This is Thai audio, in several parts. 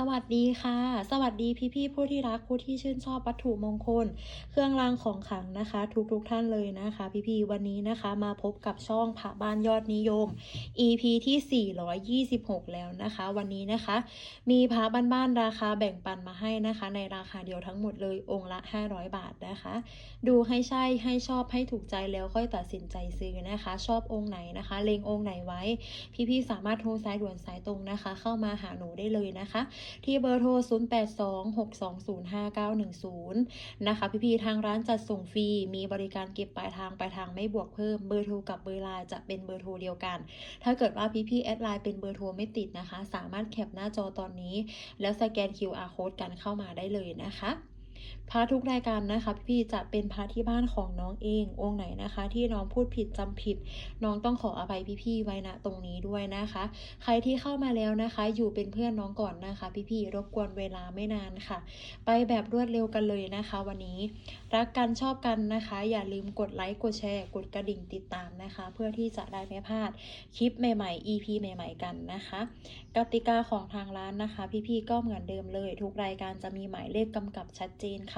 สวัสดีค่ะ สวัสดีพี่ๆผู้ที่รักผู้ที่ชื่นชอบวัตถุมงคล เครื่องรางของขลังนะคะ ทุกๆทท่านเลยนะคะ พี่ๆวันนี้นะคะมาพบกับช่องพระบ้านยอดนิยม EP ที่ 426 แล้วนะคะ วันนี้นะคะ มีพระบ้านๆราคาแบ่งปันมาให้นะคะ ในราคาเดียวทั้งหมดเลยองค์ละ 500 บาทนะคะ ดูให้ใช่ให้ชอบให้ถูกใจแล้วค่อยตัดสินใจซื้อนะคะ ชอบองค์ไหนนะคะ เลงองค์ไหนไว้ พี่ๆสามารถโทรสายด่วนสายตรงนะคะ เข้ามาหาหนูได้เลยนะคะที่เบอร์โทร 0826205910 นะคะ พี่ๆทางร้านจัดส่งฟรี มีบริการเก็บปลายทางปลายทางไม่บวกเพิ่ม เบอร์โทรกับเบอร์ไลน์จะเป็นเบอร์โทรเดียวกัน ถ้าเกิดว่าพี่ๆแอดไลน์เป็นเบอร์โทรไม่ติดนะคะ สามารถแคปหน้าจอตอนนี้ แล้วสแกน QR code กันเข้ามาได้เลยนะคะ พระทุกรายการนะคะ พี่จะเป็นพระที่บ้านของน้องเอง องค์ไหนนะคะ ที่น้องพูดผิดจำผิด น้องต้องขออภัยพี่ๆไว้ณตรงนี้ด้วยนะคะ ใครที่เข้ามาแล้วนะคะ อยู่เป็นเพื่อนน้องก่อนนะคะ พี่ๆรบกวนเวลาไม่นานค่ะ ไปแบบรวดเร็วกันเลยนะคะ วันนี้ รักกันชอบกันนะคะ อย่าลืมกดไลค์กดแชร์ กดกระดิ่งติดตามนะคะ เพื่อที่จะได้ไม่พลาดคลิปใหม่ๆ EP ใหม่ ๆ กันนะคะกติกาของทางร้านนะคะ พี่ๆก็เหมือนเดิมเลย ทุกรายการจะมีหมายเลขกำกับชัดเจนค่ะ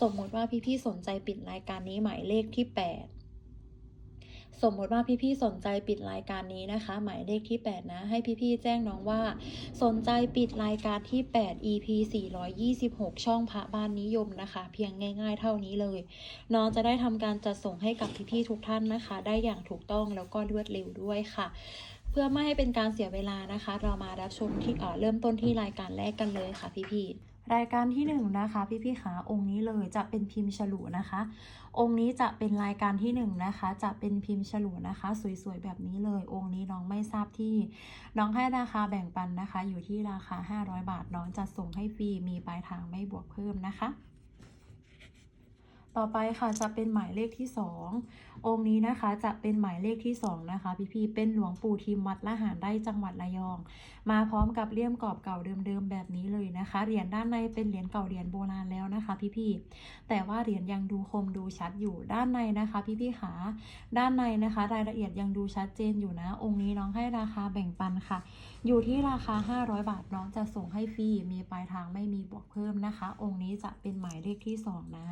สมมุติว่าพี่ๆสนใจปิดรายการนี้หมายเลขที่ 8สมมติว่าพี่ๆสนใจปิดรายการนี้นะคะ หมายเลขที่ 8 นะ ให้พี่ๆแจ้งน้องว่า สนใจปิดรายการที่ 8 EP 426 ช่องพระบ้านนิยมนะคะ เพียงง่าย ๆ เท่านี้เลยน้องจะได้ทำการจัดส่งให้กับพี่ๆทุกท่านนะคะ ได้อย่างถูกต้องแล้วก็รวดเร็วด้วยค่ะ เพื่อไม่ให้เป็นการเสียเวลานะคะ เรามารับชมที่เเริ่มต้นที่รายการแรกกันเลยค่ะพี่ๆ รายการที่หนึ่งนะคะพี่ๆขาองค์นี้เลยจะเป็นพิมพ์ฉลุนะคะ องค์นี้จะเป็นรายการที่หนึ่งนะคะ จะเป็นพิมพ์ฉลุนะคะ สวยๆแบบนี้เลย องค์นี้น้องไม่ทราบที่ น้องให้ราคาแบ่งปันนะคะ อยู่ที่ราคา 500 บาท น้องจะส่งให้ฟรีมีปลายทางไม่บวกเพิ่มนะคะต่อไปค่ะจะเป็นหมายเลขที่ 2 องค์นี้นะคะจะเป็นหมายเลขที่ 2 นะคะ พี่ๆเป็นหลวงปู่ทิมวัดละหารได้จังหวัดระยองมาพร้อมกับเลี่ยมกรอบเก่าเดิมๆแบบนี้เลยนะคะ เหรียญด้านในเป็นเหรียญเก่าเหรียญโบราณแล้วนะคะพี่ๆ แต่ว่าเหรียญยังดูคมดูชัดอยู่ด้านในนะคะ พี่ๆขาด้านในนะคะ รายละเอียดยังดูชัดเจนอยู่นะ องค์นี้น้องให้ราคาแบ่งปันค่ะ อยู่ที่ราคา 500 บาทน้องจะส่งให้ฟรี มีปลายทางไม่มีบวกเพิ่มนะคะ องค์นี้จะเป็นหมายเลขที่ 2 นะ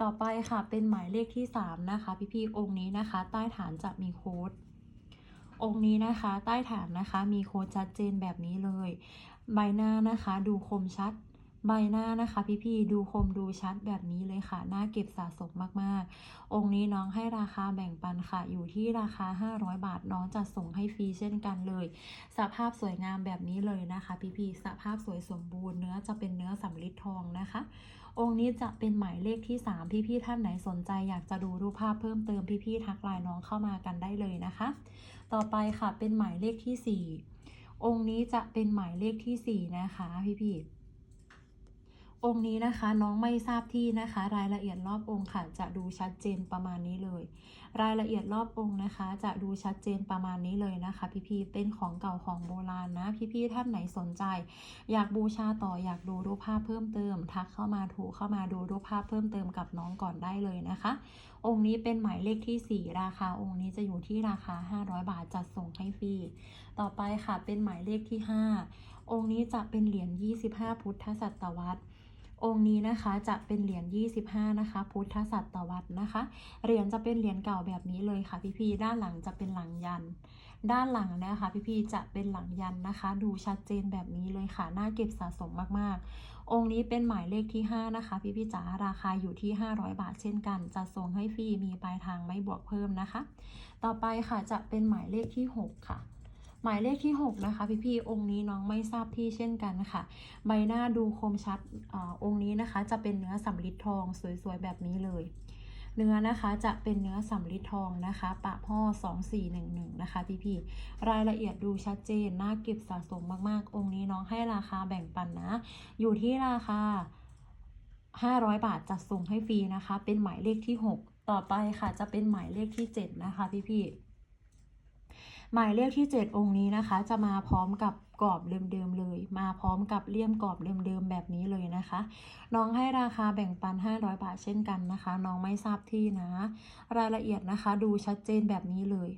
ต่อไปค่ะเป็นหมายเลขที่ 3 นะคะ พี่ๆองค์นี้นะคะ ใต้ฐานจะมีโค้ด องค์นี้นะคะ ใต้ฐานนะคะ มีโค้ดชัดเจนแบบนี้เลย ใบหน้านะคะ ดูคมชัด ใบหน้านะคะ พี่ๆดูคมดูชัดแบบนี้เลยค่ะ น่าเก็บสะสมมากๆ องค์นี้น้องให้ราคาแบ่งปันค่ะ อยู่ที่ราคา 500 บาทน้องจะส่งให้ฟรีเช่นกันเลย สภาพสวยงามแบบนี้เลยนะคะ พี่ๆสภาพสวยสมบูรณ์เนื้อจะเป็นเนื้อสำริดทองนะคะองค์นี้จะเป็นหมายเลขที่ 3 พี่ๆท่านไหนสนใจอยากจะดูรูปภาพเพิ่มเติมพี่ๆทักไลน์น้องเข้ามากันได้เลยนะคะ ต่อไปค่ะเป็นหมายเลขที่ 4 องค์นี้จะเป็นหมายเลขที่ 4 นะคะพี่พี่ องค์นี้นะคะน้องไม่ทราบที่นะคะ รายละเอียดรอบองค์ค่ะ จะดูชัดเจนประมาณนี้เลย รายละเอียดรอบองค์นะคะ จะดูชัดเจนประมาณนี้เลยนะคะ พี่ๆเป็นของเก่าของโบราณนะ พี่ๆท่านไหนสนใจ อยากบูชาต่ออยากดูรูปภาพเพิ่มเติม ทักเข้ามาถูเข้ามาดูรูปภาพเพิ่มเติมกับน้องก่อนได้เลยนะคะ องค์นี้เป็นหมายเลขที่ 4 ราคาองค์นี้จะอยู่ที่ราคา 500 บาทจัดส่งให้ฟรีต่อไปค่ะเป็นหมายเลขที่ 5 องค์นี้จะเป็นเหรียญ25 พุทธศตวรรษ องค์นี้นะคะจะเป็นเหรียญ 25 นะคะ พุทธศตวรรษนะคะ เหรียญจะเป็นเหรียญเก่าแบบนี้เลยค่ะพี่ๆด้านหลังจะเป็นหลังยัน ด้านหลังนะคะพี่ๆจะเป็นหลังยันนะคะ ดูชัดเจนแบบนี้เลยค่ะ น่าเก็บสะสมมากๆ องค์นี้เป็นหมายเลขที่ 5 นะคะ พี่พี่จ๋าราคาอยู่ที่ 500 บาทเช่นกัน จะส่งให้ฟรีมีปลายทางไม่บวกเพิ่มนะคะ ต่อไปค่ะจะเป็นหมายเลขที่ 6 ค่ะ หมายเลขที่ 6 นะคะพี่พี่ๆองค์นี้น้องไม่ทราบที่เช่นกันค่ะ ใบหน้าดูคมชัดอองค์นี้นะคะ จะเป็นเนื้อสำริดทองสวยๆแบบนี้เลยเนื้อนะคะจะเป็นเนื้อสำริดทองนะคะปะพ่อ 2411 นะคะ พี่ๆรายละเอียดดูชัดเจนน่าเก็บสะสมมากๆ องค์นี้น้องให้ราคาแบ่งปันนะ อยู่ที่ราคา 500 บาทจัดส่งให้ฟรีนะคะ เป็นหมายเลขที่ 6 ต่อไปค่ะจะเป็นหมายเลขที่ 7 นะคะ พี่ๆ หมายเลขที่ 7 องค์นี้นะคะ จะมาพร้อมกับกรอบเดิมๆเลย มาพร้อมกับเลี่ยมกรอบเดิมๆแบบนี้เลยนะคะ น้องให้ราคาแบ่งปัน 500 บาทเช่นกันนะคะ น้องไม่ทราบที่นะ รายละเอียดนะคะ ดูชัดเจนแบบนี้เลย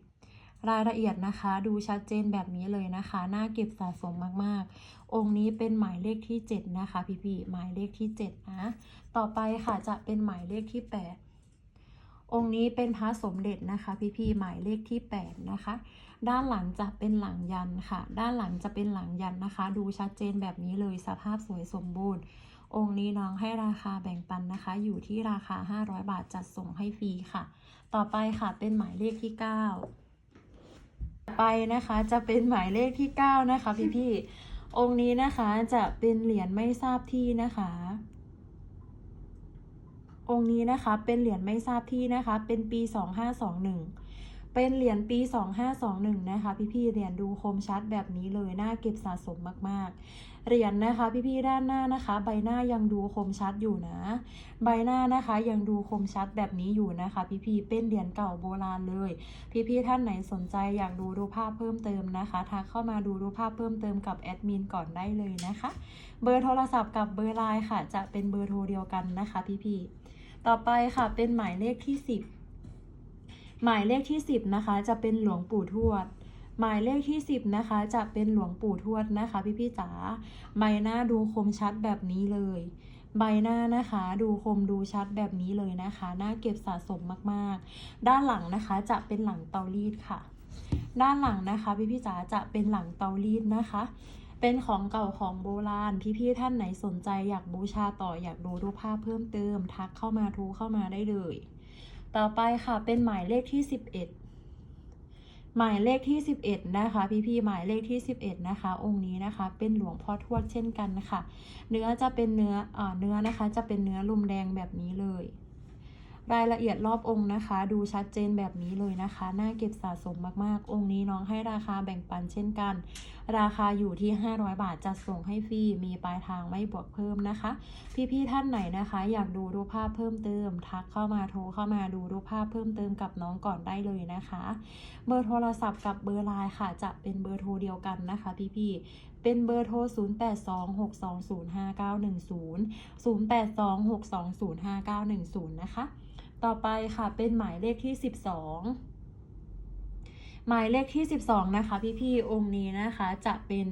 รายละเอียดนะคะดูชัดเจนแบบนี้เลยนะคะ น่าเก็บสะสมมากๆ องค์นี้เป็นหมายเลขที่ 7 นะคะ พี่ๆหมายเลขที่ 7 นะ ต่อไปค่ะจะเป็นหมายเลขที่ 8 องค์นี้เป็นพระสมเด็จนะคะ พี่ๆหมายเลขที่ 8 นะคะ ด้านหลังจะเป็นหลังยันค่ะ ด้านหลังจะเป็นหลังยันนะคะ ดูชัดเจนแบบนี้เลยสภาพสวยสมบูรณ์ องค์นี้น้องให้ราคาแบ่งปันนะคะ อยู่ที่ราคา 500 บาทจัดส่งให้ฟรีค่ะ ต่อไปค่ะเป็นหมายเลขที่ 9 ไปนะคะจะเป็นหมายเลขที่ 9 นะคะ พี่ๆองค์นี้นะคะจะเป็นเหรียญไม่ทราบที่นะคะ องค์นี้นะคะ เป็นเหรียญไม่ทราบที่นะคะ เป็นปี 2521 เป็นเหรียญปี 2521 นะคะ พี่ๆเหรียญดูคมชัดแบบนี้เลย น่าเก็บสะสมมากๆ เหรียญนะคะ พี่ๆด้านหน้านะคะ ใบหน้ายังดูคมชัดอยู่นะ ใบหน้านะคะยังดูคมชัดแบบนี้อยู่นะคะ พี่ๆเป็นเหรียญเก่าโบราณเลย พี่ๆท่านไหนสนใจอยากดูรูปภาพเพิ่มเติมนะคะทักเข้ามาดูรูปภาพเพิ่มเติมกับแอดมินก่อนได้เลยนะคะ เบอร์โทรศัพท์กับเบอร์ไลน์ค่ะ จะเป็นเบอร์โทรเดียวกันนะคะ พี่ๆ ต่อไปค่ะเป็นหมายเลขที่ 10 หมายเลขที่ 10นะคะจะเป็นหลวงปู่ทวด หมายเลขที่ 10นะคะจะเป็นหลวงปู่ทวดนะคะ พี่ๆจ๋าใบหน้าดูคมชัดแบบนี้เลย ใบหน้านะคะดูคมดูชัดแบบนี้เลยนะคะน่าเก็บสะสมมากๆ ด้านหลังนะคะจะเป็นหลังเตารีดค่ะ ด้านหลังนะคะพี่พี่จ๋าจะเป็นหลังเตารีดนะคะ เป็นของเก่าของโบราณ พี่ๆท่านไหนสนใจอยากบูชาต่ออยากดูรูปภาพเพิ่มเติม ทักเข้ามาทูเข้ามาได้เลย ต่อไปค่ะเป็นหมายเลขที่ 11 หมายเลขที่ 11 นะคะ พี่ๆหมายเลขที่ 11 นะคะ องค์นี้นะคะ เป็นหลวงพ่อทวดเช่นกันค่ะ เนื้อจะเป็นเนื้ออเนื้อนะคะ จะเป็นเนื้อลุมแดงแบบนี้เลย รายละเอียดรอบองค์นะคะ ดูชัดเจนแบบนี้เลยนะคะ น่าเก็บสะสมมากๆ องค์นี้น้องให้ราคาแบ่งปันเช่นกัน ราคาอยู่ที่ 500 บาทจัดส่งให้ฟรี มีปลายทางไม่บวกเพิ่มนะคะ พี่ๆท่านไหนนะคะ อยากดูรูปภาพเพิ่มเติม ทักเข้ามาโทรเข้ามาดูรูปภาพเพิ่มเติมกับน้องก่อนได้เลยนะคะ เบอร์โทรศัพท์กับเบอร์ไลน์ค่ะ จะเป็นเบอร์โทรเดียวกันนะคะ พี่ๆเป็นเบอร์โทร 0826205910 0826205910 นะคะ ต่อไปค่ะเป็นหมายเลขที่ 12 หมายเลขที่ 12 นะคะ พี่ๆองค์นี้นะคะจะเป็น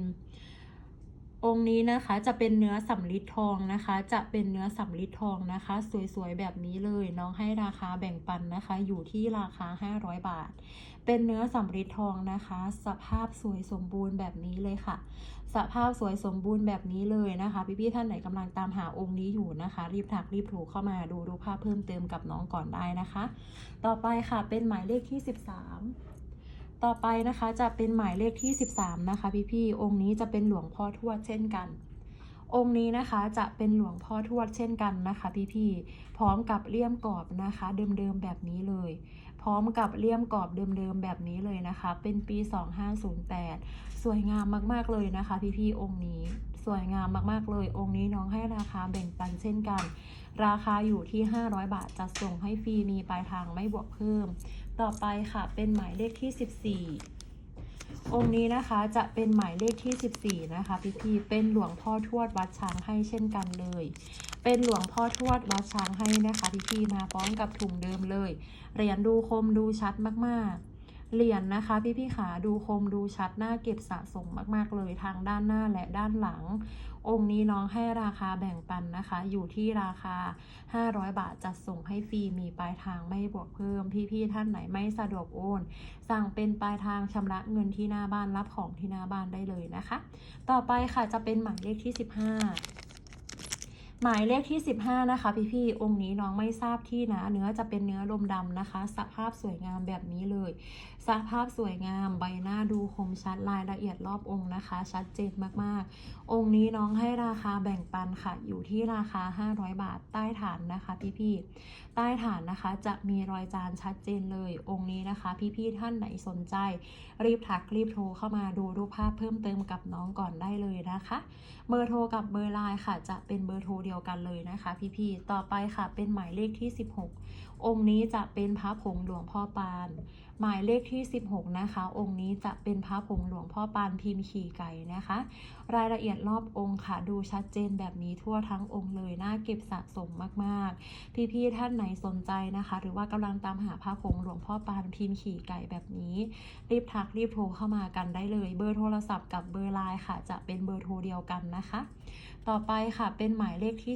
องค์นี้นะคะจะเป็นเนื้อสำลิดทองนะคะ จะเป็นเนื้อสำลิดทองนะคะ สวยๆแบบนี้เลยน้องให้ราคาแบ่งปันนะคะ อยู่ที่ราคา 500 บาท เป็นเนื้อสำลิดทองนะคะ สภาพสวยสมบูรณ์แบบนี้เลยค่ะ สภาพสวยสมบูรณ์แบบนี้เลยนะคะ พี่ๆท่านไหนกำลังตามหาองค์นี้อยู่นะคะ รีบถักรีบโทรเข้ามาดูรูปภาพเพิ่มเติมกับน้องก่อนได้นะคะ ต่อไปค่ะเป็นหมายเลขที่ 13ต่อไปนะคะจะเป็นหมายเลขที่ 13 นะคะ พี่ๆองค์นี้จะเป็นหลวงพ่อทวดเช่นกัน องค์นี้นะคะจะเป็นหลวงพ่อทวดเช่นกันนะคะ พี่ๆพร้อมกับเลี่ยมกรอบนะคะ เดิมๆแบบนี้เลย พร้อมกับเลี่ยมกรอบเดิมๆแบบนี้เลยนะคะ เป็นปี 2508 สวยงามมากๆเลยนะคะ พี่ๆองค์นี้ สวยงามมากๆเลย องค์นี้น้องให้ราคาแบ่งปันเช่นกัน ราคาอยู่ที่ 500 บาทจัดส่งให้ฟรีมีปลายทางไม่บวกเพิ่ม ต่อไปค่ะเป็นหมายเลขที่ 14 องค์นี้นะคะจะเป็นหมายเลขที่ 14 นะคะพี่พี่เป็นหลวงพ่อทวดวัดช้างให้เช่นกันเลย เป็นหลวงพ่อทวดวัดช้างให้นะคะพี่พี่มาพร้อมกับถุงเดิมเลยเหรียญดูคมดูชัดมากๆ เหรียญนะคะพี่พี่ขาดูคมดูชัดหน่าเก็บสะสมมาก ๆ เลยทางด้านหน้าและด้านหลัง องค์นี้น้องให้ราคาแบ่งปันนะคะ อยู่ที่ราคา 500 บาทจัดส่งให้ฟรีมีปลายทางไม่บวกเพิ่ม พี่ๆท่านไหนไม่สะดวกโอน สั่งเป็นปลายทางชำระเงินที่หน้าบ้านรับของที่หน้าบ้านได้เลยนะคะ ต่อไปค่ะจะเป็นหมายเลขที่ 15หมายเลขที่ 15 นะคะ พี่ๆองค์นี้น้องไม่ทราบที่นะ เนื้อจะเป็นเนื้อลมดำนะคะ สภาพสวยงามแบบนี้เลย สภาพสวยงามใบหน้าดูคมชัดรายละเอียดรอบองค์นะคะ ชัดเจนมากๆ องค์นี้น้องให้ราคาแบ่งปันค่ะ อยู่ที่ราคา 500 บาทใต้ฐานนะคะ พี่ๆใต้ฐานนะคะจะมีรอยจานชัดเจนเลย องค์นี้นะคะ พี่ๆท่านไหนสนใจ รีบทักรีบโทรเข้ามาดูรูปภาพเพิ่มเติมกับน้องก่อนได้เลยนะคะเบอร์โทรกับเบอร์ไลน์ค่ะ จะเป็นเบอร์โทรเดียวกันเลยนะคะ พี่ๆต่อไปค่ะเป็นหมายเลขที่ 16 องค์นี้จะเป็นพระผงหลวงพ่อปาน หมายเลขที่ 16 นะคะ องค์นี้จะเป็นพระผงหลวงพ่อปานพิมพ์ขี่ไก่นะคะ รายละเอียดรอบองค์ค่ะ ดูชัดเจนแบบนี้ทั่วทั้งองค์เลยน่าเก็บสะสมมากๆ พี่ๆท่านไหนสนใจนะคะ หรือว่ากำลังตามหาพระผงหลวงพ่อปานพิมพ์ขี่ไก่แบบนี้รีบทักรีบโทรเข้ามากันได้เลย เบอร์โทรศัพท์กับเบอร์ไลน์ค่ะ จะเป็นเบอร์โทรเดียวกันนะคะ ต่อไปค่ะเป็นหมายเลขที่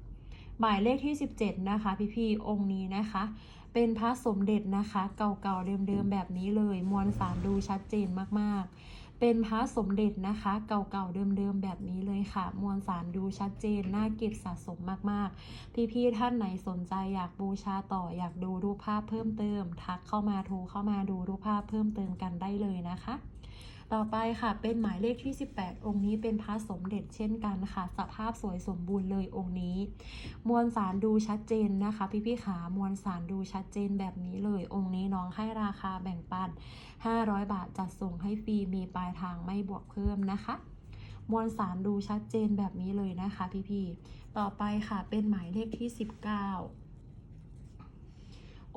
17 หมายเลขที่ 17 นะคะ พี่ๆองค์นี้นะคะ เป็นพระสมเด็จนะคะ เก่าๆเดิมๆแบบนี้เลย มวลสารดูชัดเจนมากๆ เป็นพระสมเด็จนะคะ เก่าๆเดิมๆแบบนี้เลยค่ะ มวลสารดูชัดเจนน่าเก็บสะสมมากๆ พี่ๆท่านไหนสนใจอยากบูชาต่ออยากดูรูปภาพเพิ่มเติม ทักเข้ามาโทรเข้ามาดูรูปภาพเพิ่มเติมกันได้เลยนะคะ ต่อไปค่ะเป็นหมายเลขที่ 18 องค์นี้เป็นพระสมเด็จเช่นกันค่ะ สภาพสวยสมบูรณ์เลยองค์นี้ มวลสารดูชัดเจนนะคะ พี่พี่ๆขามวลสารดูชัดเจนแบบนี้เลย องค์นี้น้องให้ราคาแบ่งปัน 500 บาทจัดส่งให้ฟรีมีปลายทางไม่บวกเพิ่มนะคะ มวลสารดูชัดเจนแบบนี้เลยนะคะ พี่พี่ๆต่อไปค่ะเป็นหมายเลขที่ 19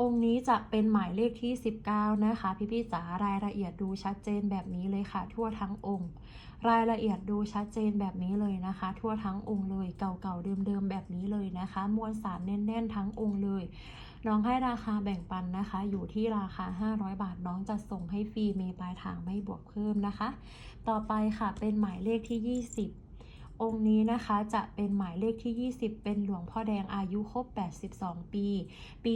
องค์นี้จะเป็นหมายเลขที่ 19 นะคะ พี่พี่จ๋ารายละเอียดดูชัดเจนแบบนี้เลยค่ะ ทั่วทั้งองค์ รายละเอียดดูชัดเจนแบบนี้เลยนะคะ ทั่วทั้งองค์เลยเก่าๆเดิมๆแบบนี้เลยนะคะ มวลสารแน่นๆทั้งองค์เลย น้องให้ราคาแบ่งปันนะคะ อยู่ที่ราคา 500 บาทน้องจะส่งให้ฟรีเมปลายทางไม่บวกเพิ่มนะคะ ต่อไปค่ะเป็นหมายเลขที่ 20 องค์นี้นะคะจะเป็นหมายเลขที่ 20 เป็นหลวงพ่อแดงอายุครบ 82 ปี ปี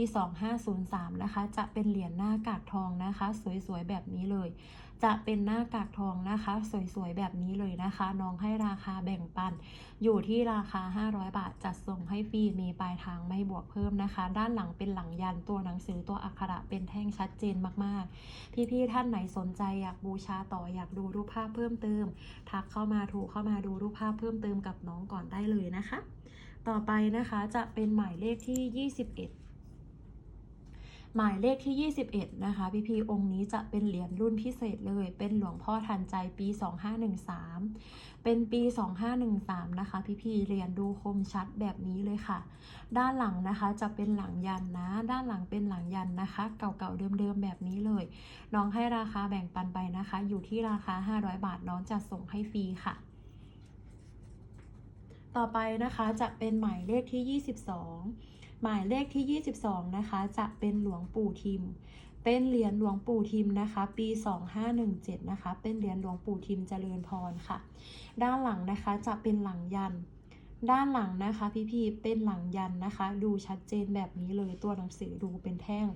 2503 นะคะ จะเป็นเหรียญหน้ากากทองนะคะ สวยๆ แบบนี้เลย จะเป็นหน้ากากทองนะคะ สวยๆ แบบนี้เลยนะคะ น้องให้ราคาแบ่งปัน อยู่ที่ราคา 500 บาท จัดส่งให้ฟรีมีปลายทางไม่บวกเพิ่มนะคะ ด้านหลังเป็นหลังยันตัวหนังสือตัวอักขระเป็นแท่งชัดเจนมากๆ พี่ๆท่านไหนสนใจอยากบูชาต่ออยากดูรูปภาพเพิ่มเติม ทักเข้ามาโทรเข้ามาดูรูปภาพเพิ่มเติมกับน้องก่อนได้เลยนะคะ ต่อไปนะคะจะเป็นหมายเลขที่ 21 หมายเลขที่ 21 นะคะ พี่พีองค์นี้จะเป็นเหรียญรุ่นพิเศษเลย เป็นหลวงพ่อทันใจปี 2513 เป็นปี 2513 นะคะ พี่พีเหรียญดูคมชัดแบบนี้เลยค่ะ ด้านหลังนะคะจะเป็นหลังยันนะ ด้านหลังเป็นหลังยันนะคะ เก่าๆเดิมๆแบบนี้เลย น้องให้ราคาแบ่งปันไปนะคะ อยู่ที่ราคา 500 บาทน้องจะส่งให้ฟรีค่ะต่อไปนะคะจะเป็นหมายเลขที่ 22 หมายเลขที่ 22 นะคะ จะเป็นหลวงปู่ทิม เป็นเหรียญหลวงปู่ทิมนะคะ ปี 2517 นะคะ เป็นเหรียญหลวงปู่ทิมเจริญพรค่ะ ด้านหลังนะคะจะเป็นหลังยัน ด้านหลังนะคะพี่ๆเป็นหลังยันนะคะ ดูชัดเจนแบบนี้เลยตัวหนังสือดูเป็นแท่ง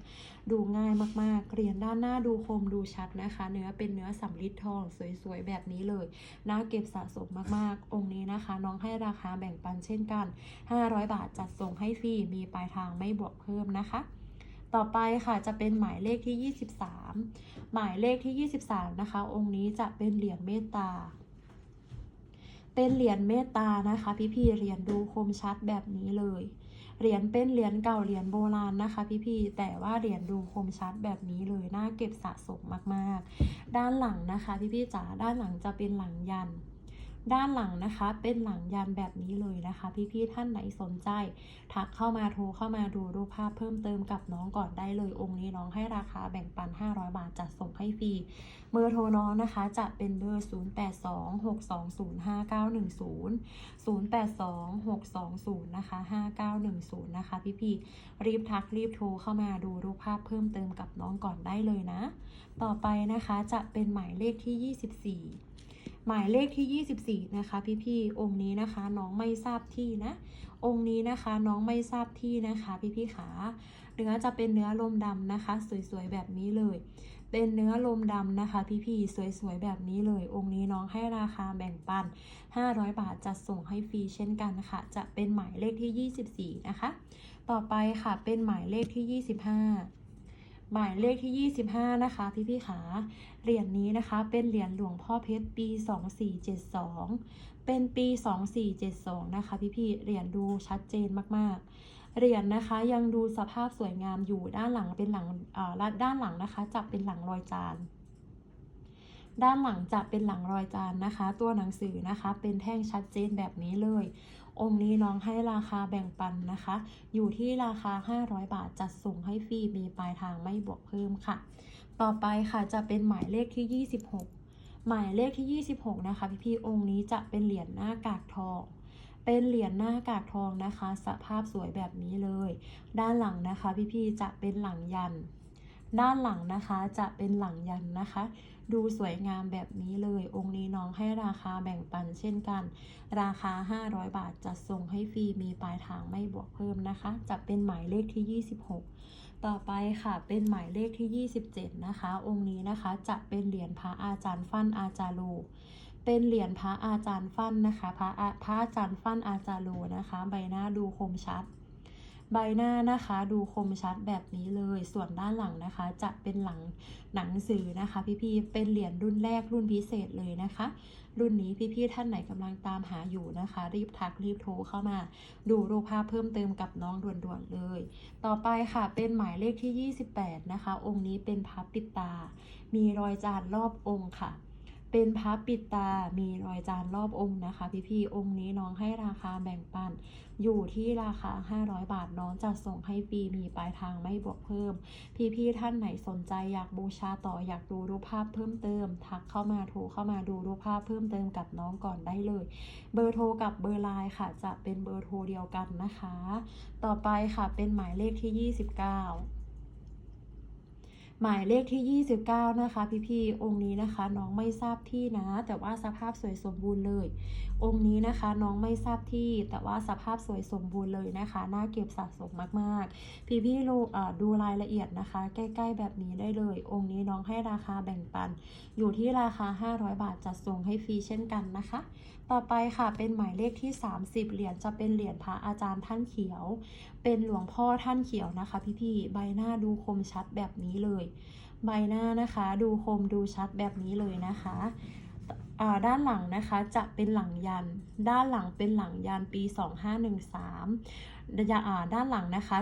ดูง่ายมากๆเรียนด้านหน้าดูคมดูชัดนะคะ เนื้อเป็นเนื้อสำริดทองสวยๆแบบนี้เลยน่าเก็บสะสมมากๆ องค์นี้นะคะ น้องให้ราคาแบ่งปันเช่นกัน 500 บาทจัดส่งให้ฟรีมีปลายทางไม่บวกเพิ่มนะคะต่อไปค่ะจะเป็นหมายเลขที่ 23 หมายเลขที่ 23 นะคะ องค์นี้จะเป็นเหรียญเมตตา เป็นเหรียญเมตตานะคะ พี่ๆเหรียญดูคมชัดแบบนี้เลย เหรียญเป็นเหรียญเก่าเหรียญโบราณนะคะ พี่ๆแต่ว่าเหรียญดูคมชัดแบบนี้เลยน่าเก็บสะสมมากๆ ด้านหลังนะคะ พี่ๆจ๋าด้านหลังจะเป็นหลังยัน ด้านหลังนะคะ เป็นหลังยันแบบนี้เลยนะคะ พี่ๆท่านไหนสนใจ ทักเข้ามาโทรเข้ามาดูรูปภาพเพิ่มเติมกับน้องก่อนได้เลยองค์นี้น้องให้ราคาแบ่งปัน 500 บาทจัดส่งให้ฟรีเบอร์โทรน้องนะคะ จะเป็นเบอร์ 0826205910 082620นะคะ5910นะคะพี่ๆรีบทักรีบโทรเข้ามาดูรูปภาพเพิ่มเติมกับน้องก่อนได้เลยนะ ต่อไปนะคะจะเป็นหมายเลขที่ 24 หมายเลขที่ 24 นะคะ พี่ๆองค์นี้นะคะ น้องไม่ทราบที่นะ องค์นี้นะคะน้องไม่ทราบที่นะคะ พี่ๆขาเนื้อจะเป็นเนื้อลมดำนะคะ สวยๆแบบนี้เลย เป็นเนื้อลมดำนะคะ พี่ๆสวยๆแบบนี้เลย องค์นี้น้องให้ราคาแบ่งปัน 500 บาทจัดส่งให้ฟรีเช่นกันค่ะ จะเป็นหมายเลขที่ 24 นะคะ ต่อไปค่ะเป็นหมายเลขที่ 25หมายเลขที่ 25 นะคะ พี่ๆขา เหรียญนี้นะคะเป็นเหรียญหลวงพ่อเพชรปี 2472 เป็นปี 2472 นะคะพี่ๆเหรียญดูชัดเจนมากๆ เหรียญนะคะยังดูสภาพสวยงามอยู่ด้านหลังเป็นหลังด้านหลังนะคะจะเป็นหลังรอยจานด้านหลังจะเป็นหลังรอยจานนะคะ ตัวหนังสือนะคะเป็นแท่งชัดเจนแบบนี้เลย องค์นี้น้องให้ราคาแบ่งปันนะคะ อยู่ที่ราคา 500 บาทจัดส่งให้ฟรีมีปลายทางไม่บวกเพิ่มค่ะ ต่อไปค่ะจะเป็นหมายเลขที่ 26 หมายเลขที่ 26 นะคะ พี่พี่องค์นี้จะเป็นเหรียญหน้ากากทอง เป็นเหรียญหน้ากากทองนะคะ สภาพสวยแบบนี้เลย ด้านหลังนะคะ พี่พี่จะเป็นหลังยัน ด้านหลังนะคะจะเป็นหลังยันนะคะ ดูสวยงามแบบนี้เลย องค์นี้น้องให้ราคาแบ่งปันเช่นกัน ราคา 500 บาทจะส่งให้ฟรีมีปลายทางไม่บวกเพิ่มนะคะ จะเป็นหมายเลขที่ 26 ต่อไปค่ะเป็นหมายเลขที่ 27 นะคะ องค์นี้นะคะจะเป็นเหรียญพระอาจารย์ฟั่นอาจารย์โลเป็นเหรียญพระอาจารย์ฟั่นนะคะ พระพระอาจารย์ฟั่นอาจารย์โลนะคะ ใบหน้าดูคมชัด ใบหน้านะคะดูคมชัดแบบนี้เลย ส่วนด้านหลังนะคะ จะเป็นหลังหนังสือนะคะ พี่ๆเป็นเหรียญรุ่นแรกรุ่นพิเศษเลยนะคะ รุ่นนี้พี่ๆท่านไหนกำลังตามหาอยู่นะคะ รีบทักรีบโทรเข้ามา ดูรูปภาพเพิ่มเติมกับน้องด่วนๆเลย ต่อไปค่ะเป็นหมายเลขที่ 28 นะคะ องค์นี้เป็นพับปิดตา มีรอยจานรอบองค์ค่ะ เป็นพับปิดตา มีรอยจานรอบองค์นะคะ พี่ๆ องค์นี้น้องให้ราคาแบ่งปัน อยู่ที่ราคา 500 บาทน้องจะส่งให้ฟรีมีปลายทางไม่บวกเพิ่ม พี่ๆ ท่านไหนสนใจอยากบูชาต่ออยากดูรูปภาพเพิ่มเติม ทักเข้ามาโทรเข้ามาดูรูปภาพเพิ่มเติมกับน้องก่อนได้เลย เบอร์โทรกับเบอร์ไลน์ค่ะ จะเป็นเบอร์โทรเดียวกันนะคะ ต่อไปค่ะเป็นหมายเลขที่ 29 หมายเลขที่ 29 นะคะ พี่ๆองค์นี้นะคะ น้องไม่ทราบที่นะ แต่ว่าสภาพสวยสมบูรณ์เลย องค์นี้นะคะ น้องไม่ทราบที่ แต่ว่าสภาพสวยสมบูรณ์เลยนะคะน่าเก็บสะสมมากๆ พี่ๆดูอ่าดูรายละเอียดนะคะ ใกล้ ๆ แบบนี้ได้เลย องค์นี้น้องให้ราคาแบ่งปัน อยู่ที่ราคา 500 บาทจัดส่งให้ฟรีเช่นกันนะคะต่อไปค่ะเป็นหมายเลขที่ 30 เหรียญจะเป็นเหรียญพระอาจารย์ท่านเขียว เป็นหลวงพ่อท่านเขียวนะคะ พี่ๆใบหน้าดูคมชัดแบบนี้เลย ใบหน้านะคะดูคมดูชัดแบบนี้เลยนะคะด้านหลังนะคะจะเป็นหลังยัน ด้านหลังเป็นหลังยันปี 2513ดะอ่าด้านหลังนะคะ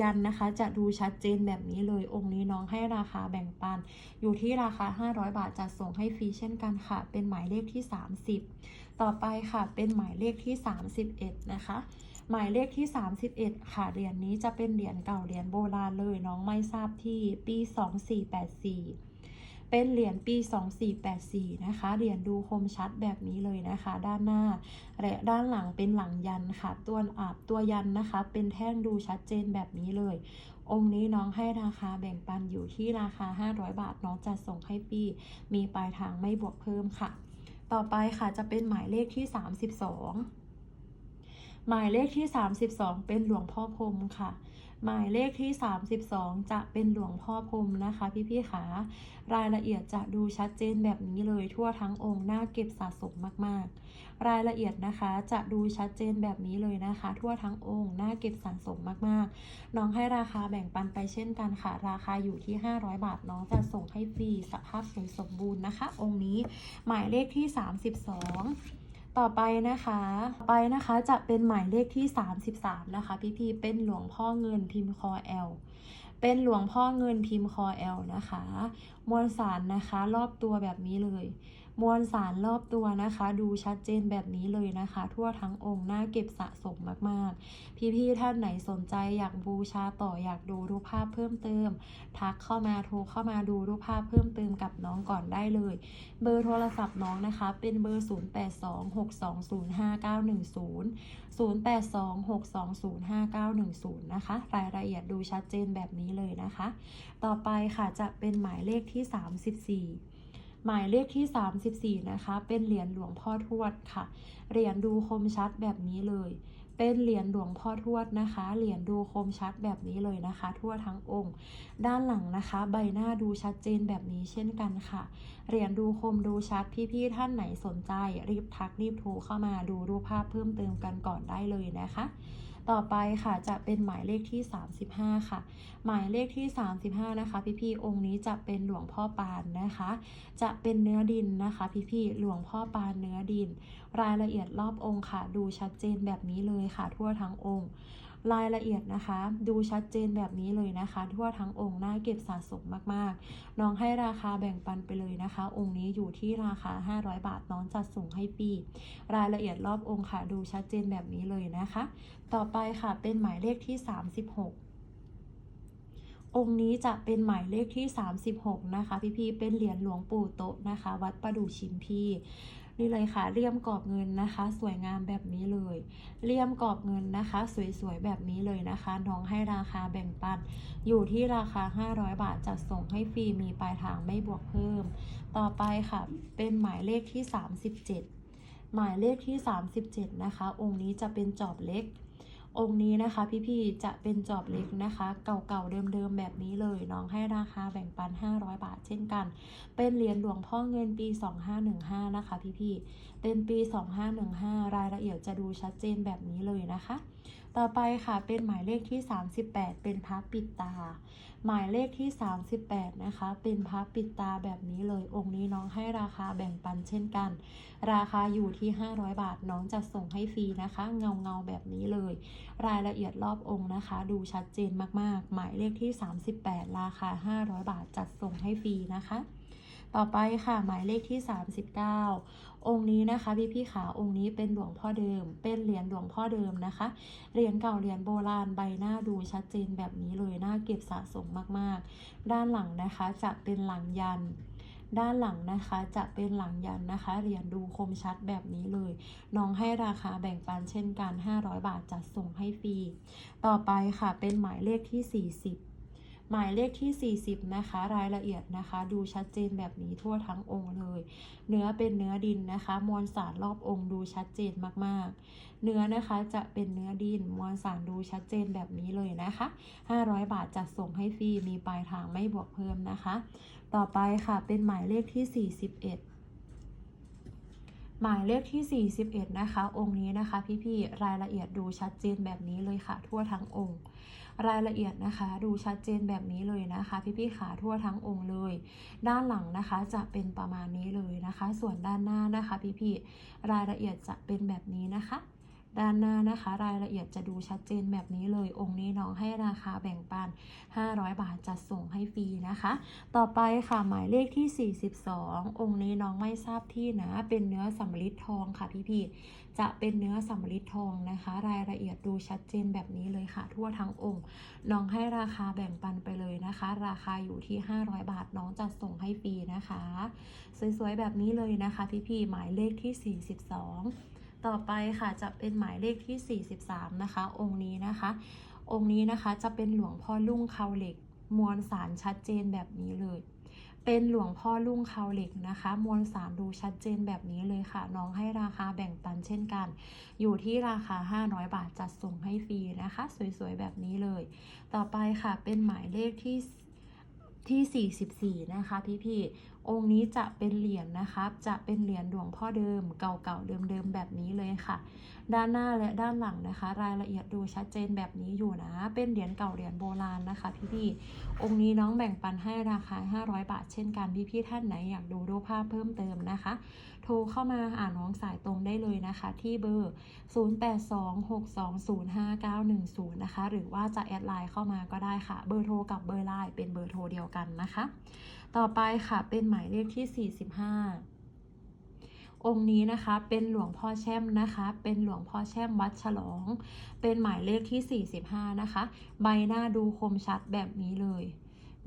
ยันนะคะจะดูชัดเจนแบบนี้เลย องค์นี้น้องให้ราคาแบ่งปัน อยู่ที่ราคา 500 บาทจัดส่งให้ฟรีเช่นกันค่ะ เป็นหมายเลขที่ 30 ต่อไปค่ะเป็นหมายเลขที่ 31 นะคะ หมายเลขที่ 31 ค่ะเหรียญนี้จะเป็นเหรียญเก่าเหรียญโบราณเลยน้องไม่ทราบที่ปี 2484 เป็นเหรียญปี 2484 นะคะเหรียญดูคมชัดแบบนี้เลยนะคะ ด้านหน้า และด้านหลังเป็นหลังยันค่ะ ตัวอาบตัวยันนะคะ เป็นแท่งดูชัดเจนแบบนี้เลย องค์นี้น้องให้ราคาแบ่งปันอยู่ที่ราคา 500 บาทน้องจะส่งให้ฟรีมีปลายทางไม่บวกเพิ่มค่ะ ต่อไปค่ะจะเป็นหมายเลขที่ 32 หมายเลขที่ 32 เป็นหลวงพ่อพรมค่ะ หมายเลขที่ 32 จะเป็นหลวงพ่อพรมนะคะ พี่ๆขารายละเอียดจะดูชัดเจนแบบนี้เลยทั่วทั้งองค์น่าเก็บสะสมมากๆ รายละเอียดนะคะจะดูชัดเจนแบบนี้เลยนะคะ ทั่วทั้งองค์น่าเก็บสะสมมากๆ น้องให้ราคาแบ่งปันไปเช่นกันค่ะ ราคาอยู่ที่ 500 บาทน้องจะส่งให้ฟรีสภาพสวยสมบูรณ์นะคะ องค์นี้หมายเลขที่ 32 ต่อไปนะคะต่อไปนะคะจะเป็นหมายเลขที่ 33 นะคะ พี่พีเป็นหลวงพ่อเงินพิมพ์คอแอลเป็นหลวงพ่อเงินพิมพ์คอแอลนะคะ มวลสารนะคะ รอบตัวแบบนี้เลย มวลสารรอบตัวนะคะ ดูชัดเจนแบบนี้เลยนะคะ ทั่วทั้งองค์น่าเก็บสะสมมากๆ พี่ๆท่านไหนสนใจอยากบูชาต่ออยากดูรูปภาพเพิ่มเติม ทักเข้ามาโทรเข้ามาดูรูปภาพเพิ่มเติมกับน้องก่อนได้เลย เบอร์โทรศัพท์น้องนะคะ เป็นเบอร์ 0826205910 0826205910 นะคะ รายละเอียดดูชัดเจนแบบนี้เลยนะคะ ต่อไปค่ะจะเป็นหมายเลขที่ 34 หมายเลขที่ 34 นะคะ เป็นเหรียญหลวงพ่อทวดค่ะ เหรียญดูคมชัดแบบนี้เลย เป็นเหรียญหลวงพ่อทวดนะคะ เหรียญดูคมชัดแบบนี้เลยนะคะ ทั่วทั้งองค์ ด้านหลังนะคะ ใบหน้าดูชัดเจนแบบนี้เช่นกันค่ะ เหรียญดูคมดูชัดพี่ๆท่านไหนสนใจ รีบทักรีบโทรเข้ามาดูรูปภาพเพิ่มเติมกันก่อนได้เลยนะคะ ต่อไปค่ะจะเป็นหมายเลขที่ 35 ค่ะ หมายเลขที่ 35 นะคะ พี่ๆองค์นี้จะเป็นหลวงพ่อปานนะคะ จะเป็นเนื้อดินนะคะ พี่ๆหลวงพ่อปานเนื้อดิน รายละเอียดรอบองค์ค่ะ ดูชัดเจนแบบนี้เลยค่ะ ทั่วทั้งองค์ รายละเอียดนะคะ ดูชัดเจนแบบนี้เลยนะคะ ทั่วทั้งองค์น่าเก็บสะสมมากๆ น้องให้ราคาแบ่งปันไปเลยนะคะ องค์นี้อยู่ที่ราคา 500 บาทน้องจัดส่งให้ฟรีรายละเอียดรอบองค์ค่ะ ดูชัดเจนแบบนี้เลยนะคะ ต่อไปค่ะเป็นหมายเลขที่ 36องค์นี้จะเป็นหมายเลขที่ 36 นะคะ พี่ๆเป็นเหรียญหลวงปู่โตะนะคะ วัดประดู่ชิมพี นี่เลยค่ะเลี่ยมกรอบเงินนะคะ สวยงามแบบนี้เลยเลี่ยมกรอบเงินนะคะ สวยๆแบบนี้เลยนะคะน้องให้ราคาแบ่งปัน อยู่ที่ราคา 500 บาทจัดส่งให้ฟรีมีปลายทางไม่บวกเพิ่ม ต่อไปค่ะ เป็นหมายเลขที่ 37 หมายเลขที่ 37 นะคะ องค์นี้จะเป็นจอบเล็ก องค์นี้นะคะพี่ๆจะเป็นจอบเล็กนะคะ เก่าๆเดิมๆแบบนี้เลยน้องให้ราคาแบ่งปัน 500 บาทเช่นกัน เป็นเหรียญหลวงพ่อเงินปี 2515 นะคะพี่ๆเป็นปี 2515 รายละเอียดจะดูชัดเจนแบบนี้เลยนะคะ ต่อไปค่ะเป็นหมายเลขที่ 38 เป็นพระปิดตา หมายเลขที่ 38 นะคะ เป็นพระปิดตาแบบนี้เลยองค์นี้น้องให้ราคาแบ่งปันเช่นกัน ราคาอยู่ที่ 500 บาทน้องจะส่งให้ฟรีนะคะ เงาเงาแบบนี้เลย รายละเอียดรอบองค์นะคะ ดูชัดเจนมากๆ หมายเลขที่ 38 ราคา 500 บาทจัดส่งให้ฟรีนะคะ ต่อไปค่ะหมายเลขที่ 39 องค์นี้นะคะพี่พี่ขาองค์นี้เป็นหลวงพ่อเดิม เป็นเหรียญหลวงพ่อเดิมนะคะ เหรียญเก่าเหรียญโบราณใบหน้าดูชัดเจนแบบนี้เลยน่าเก็บสะสมมากๆ ด้านหลังนะคะจะเป็นหลังยันด้านหลังนะคะจะเป็นหลังยันนะคะเหรียญดูคมชัดแบบนี้เลย น้องให้ราคาแบ่งปันเช่นกัน 500 บาทจัดส่งให้ฟรี ต่อไปค่ะเป็นหมายเลขที่ 40 หมายเลขที่ 40 นะคะ รายละเอียดนะคะ ดูชัดเจนแบบนี้ทั่วทั้งองค์เลย เนื้อเป็นเนื้อดินนะคะ มวลสารรอบองค์ดูชัดเจนมากๆ เนื้อนะคะจะเป็นเนื้อดิน มวลสารดูชัดเจนแบบนี้เลยนะคะ 500 บาทจัดส่งให้ฟรี มีปลายทางไม่บวกเพิ่มนะคะ ต่อไปค่ะ เป็นหมายเลขที่ 41หมายเลขที่ 41 นะคะ องค์นี้นะคะ พี่ๆ รายละเอียดดูชัดเจนแบบนี้เลยค่ะ ทั่วทั้งองค์ รายละเอียดนะคะ ดูชัดเจนแบบนี้เลยนะคะ พี่ๆขาทั่วทั้งองค์เลย ด้านหลังนะคะจะเป็นประมาณนี้เลยนะคะ ส่วนด้านหน้านะคะ พี่ๆรายละเอียดจะเป็นแบบนี้นะคะ ด้านหน้านะคะ รายละเอียดจะดูชัดเจนแบบนี้เลย องค์นี้น้องให้ราคาแบ่งปัน 500 บาทจัดส่งให้ฟรีนะคะ ต่อไปค่ะหมายเลขที่ 42 องค์นี้น้องไม่ทราบที่นะ เป็นเนื้อสำริดทองค่ะพี่ๆจะเป็นเนื้อสำริดทองนะคะ รายละเอียดดูชัดเจนแบบนี้เลยค่ะ ทั่วทั้งองค์ น้องให้ราคาแบ่งปันไปเลยนะคะ ราคาอยู่ที่ 500 บาทน้องจัดส่งให้ฟรีนะคะ สวยๆแบบนี้เลยนะคะพี่ๆหมายเลขที่ 42 ต่อไปค่ะจะเป็นหมายเลขที่ 43 นะคะ องค์นี้นะคะ องค์นี้นะคะจะเป็นหลวงพ่อลุ่งเขาเหล็ก มวลสารชัดเจนแบบนี้เลย เป็นหลวงพ่อลุ่งเขาเหล็กนะคะ มวลสารดูชัดเจนแบบนี้เลยค่ะ น้องให้ราคาแบ่งปันเช่นกัน อยู่ที่ราคา 500 บาทจัดส่งให้ฟรีนะคะ สวยๆแบบนี้เลย ต่อไปค่ะเป็นหมายเลขที่ที่ 44 นะคะพี่ๆ องค์นี้จะเป็นเหรียญนะคะจะเป็นเหรียญหลวงพ่อเดิม เก่าๆเดิมๆแบบนี้เลยค่ะ ด้านหน้าและด้านหลังนะคะ รายละเอียดดูชัดเจนแบบนี้อยู่นะ เป็นเหรียญเก่าเหรียญโบราณนะคะ พี่ๆองค์นี้น้องแบ่งปันให้ราคา 500 บาท เช่นกันพี่ๆท่านไหนอยากดูรูปภาพเพิ่มเติมนะคะ โทรเข้ามาหาน้องสายตรงได้เลยนะคะ ที่เบอร์ 0826205910 นะคะ หรือว่าจะแอดไลน์เข้ามาก็ได้ค่ะ เบอร์โทรกับเบอร์ไลน์เป็นเบอร์โทรเดียวกันนะคะ ต่อไปค่ะเป็นหมายเลขที่ 45 องค์นี้นะคะเป็นหลวงพ่อแช่มนะคะ เป็นหลวงพ่อแช่มวัดฉลอง เป็นหมายเลขที่ 45 นะคะ ใบหน้าดูคมชัดแบบนี้เลย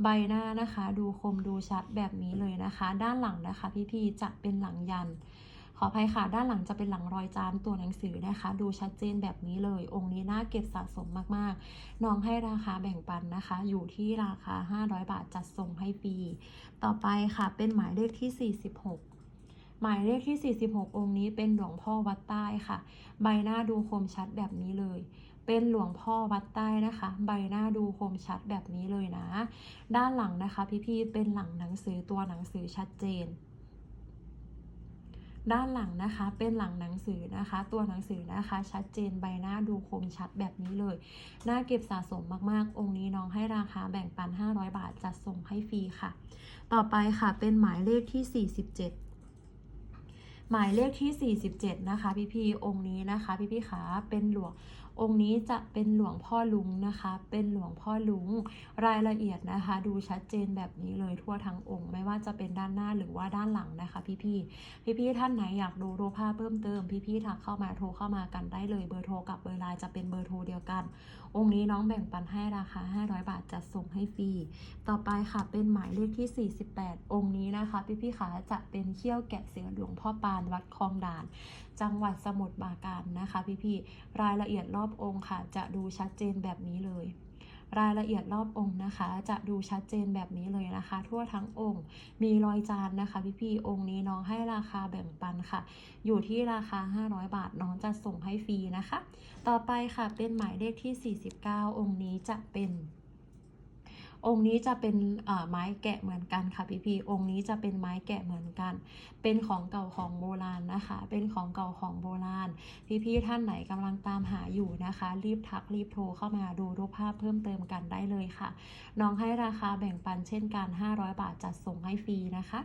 ใบหน้านะคะ ดูคมดูชัดแบบนี้เลยนะคะ ด้านหลังนะคะ พี่ๆจะเป็นหลังยัน ขออภัยค่ะ ด้านหลังจะเป็นหลังรอยจานตัวหนังสือนะคะ ดูชัดเจนแบบนี้เลย องค์นี้น่าเก็บสะสมมากๆ น้องให้ราคาแบ่งปันนะคะ อยู่ที่ราคา 500 บาทจัดส่งให้ฟรีต่อไปค่ะเป็นหมายเลขที่ 46หมายเลขที่ 46 องค์นี้เป็นหลวงพ่อวัดใต้ค่ะ ใบหน้าดูคมชัดแบบนี้เลย เป็นหลวงพ่อวัดใต้นะคะ ใบหน้าดูคมชัดแบบนี้เลยนะ ด้านหลังนะคะ พี่ๆ เป็นหลังหนังสือตัวหนังสือชัดเจน ด้านหลังนะคะเป็นหลังหนังสือนะคะ ตัวหนังสือนะคะ ชัดเจนใบหน้าดูคมชัดแบบนี้เลยน่าเก็บสะสมมากๆ องค์นี้น้องให้ราคาแบ่งปัน 500 บาทจัดส่งให้ฟรีค่ะ ต่อไปค่ะเป็นหมายเลขที่ 47หมายเลขที่ 47 นะคะ พี่พี่องค์นี้นะคะ พี่พี่ขาเป็นหลวง องค์นี้จะเป็นหลวงพ่อลุงนะคะ เป็นหลวงพ่อลุงรายละเอียดนะคะ ดูชัดเจนแบบนี้เลยทั่วทั้งองค์ ไม่ว่าจะเป็นด้านหน้าหรือว่าด้านหลังนะคะ พี่ๆพี่ๆท่านไหนอยากดูรูปภาพเพิ่มเติม พี่ๆทักเข้ามาโทรเข้ามากันได้เลยเบอร์โทรกับเบอร์ไลน์จะเป็นเบอร์โทรเดียวกัน องค์นี้น้องแบ่งปันให้ราคา 500 บาทจัดส่งให้ฟรีต่อไปค่ะเป็นหมายเลขที่ 48 องค์นี้นะคะ พี่ๆขาจะเป็นเขี้ยวแกะเสือหลวงพ่อปานวัดคลองด่าน จังหวัดสมุทรปราการนะคะพี่ๆรายละเอียดรอบองค์ค่ะ จะดูชัดเจนแบบนี้เลย รายละเอียดรอบองค์นะคะ จะดูชัดเจนแบบนี้เลยนะคะ ทั่วทั้งองค์ มีรอยจานนะคะพี่ๆองค์นี้น้องให้ราคาแบ่งปันค่ะ อยู่ที่ราคา 500 บาทน้องจะส่งให้ฟรีนะคะ ต่อไปค่ะเป็นหมายเลขที่ 49 องค์นี้จะเป็น องค์นี้จะเป็นไม้แกะเหมือนกันค่ะพี่พีองค์นี้จะเป็นไม้แกะเหมือนกัน เป็นของเก่าของโบราณนะคะ เป็นของเก่าของโบราณ พี่พี่ท่านไหนกำลังตามหาอยู่นะคะ รีบทักรีบโทรเข้ามาดูรูปภาพเพิ่มเติมกันได้เลยค่ะ น้องให้ราคาแบ่งปันเช่นกัน 500 บาทจัดส่งให้ฟรีนะคะ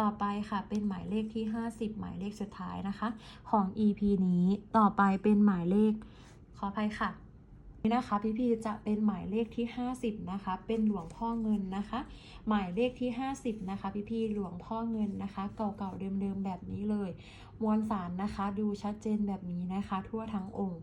ต่อไปค่ะเป็นหมายเลขที่ 50 หมายเลขสุดท้ายนะคะ ของ EP นี้ต่อไปเป็นหมายเลขขออภัยค่ะ นี่นะคะพี่พีจะเป็นหมายเลขที่ 50 นะคะ เป็นหลวงพ่อเงินนะคะ หมายเลขที่ 50 นะคะ พี่พีหลวงพ่อเงินนะคะ เก่าๆเดิมๆแบบนี้เลย มวลสารนะคะ ดูชัดเจนแบบนี้นะคะ ทั่วทั้งองค์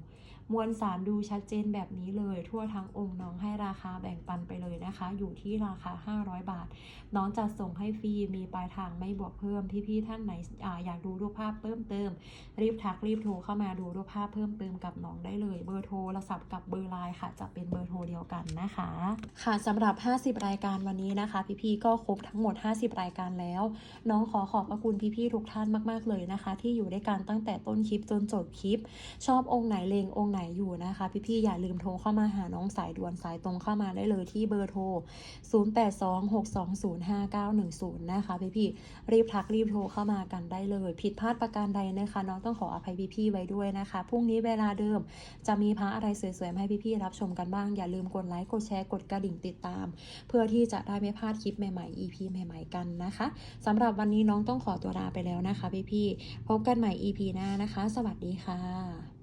มวลสารดูชัดเจนแบบนี้เลย ทั่วทั้งองค์น้องให้ราคาแบ่งปันไปเลยนะคะ อยู่ที่ราคา 500 บาท น้องจะส่งให้ฟรีมีปลายทางไม่บวกเพิ่มพี่ๆท่านไหนออยากดูรูปภาพเพิ่มเติม รีบทักรีบโทรเข้ามาดูรูปภาพเพิ่มเติมกับน้องได้เลยเบอร์โทรศัพท์กับเบอร์ไลน์ค่ะ จะเป็นเบอร์โทรเดียวกันนะคะ ค่ะสำหรับ 50 รายการวันนี้นะคะ พี่ๆก็ครบทั้งหมด 50 รายการแล้ว น้องขอขอบพระคุณพี่ๆทุกท่านมาก ๆเลยนะคะ ที่อยู่ด้วยกันตั้งแต่ต้นคลิปจนจบคลิป ชอบองค์ไหนเลงองค์ไหนอยู่นะคะ พี่ๆอย่าลืมโทรเข้ามาหาน้องสายด่วนสายตรงเข้ามาได้เลยที่เบอร์โทร 0826205910 นะคะพี่ๆรีบทักรีบโทรเข้ามากันได้เลย ผิดพลาดประการใดนะคะน้องต้องขออภัยพี่ๆไว้ด้วยนะคะพรุ่งนี้เวลาเดิม จะมีพระอะไรสวยๆให้พี่ๆรับชมกันบ้าง อย่าลืมกดไลค์กดแชร์กดกระดิ่งติดตาม เพื่อที่จะได้ไม่พลาดคลิปใหม่ๆ EP ใหม่ๆกันนะคะสำหรับวันนี้น้องต้องขอตัวลาไปแล้วนะคะพี่ๆพบกันใหม่ EP หน้านะคะ สวัสดีค่ะ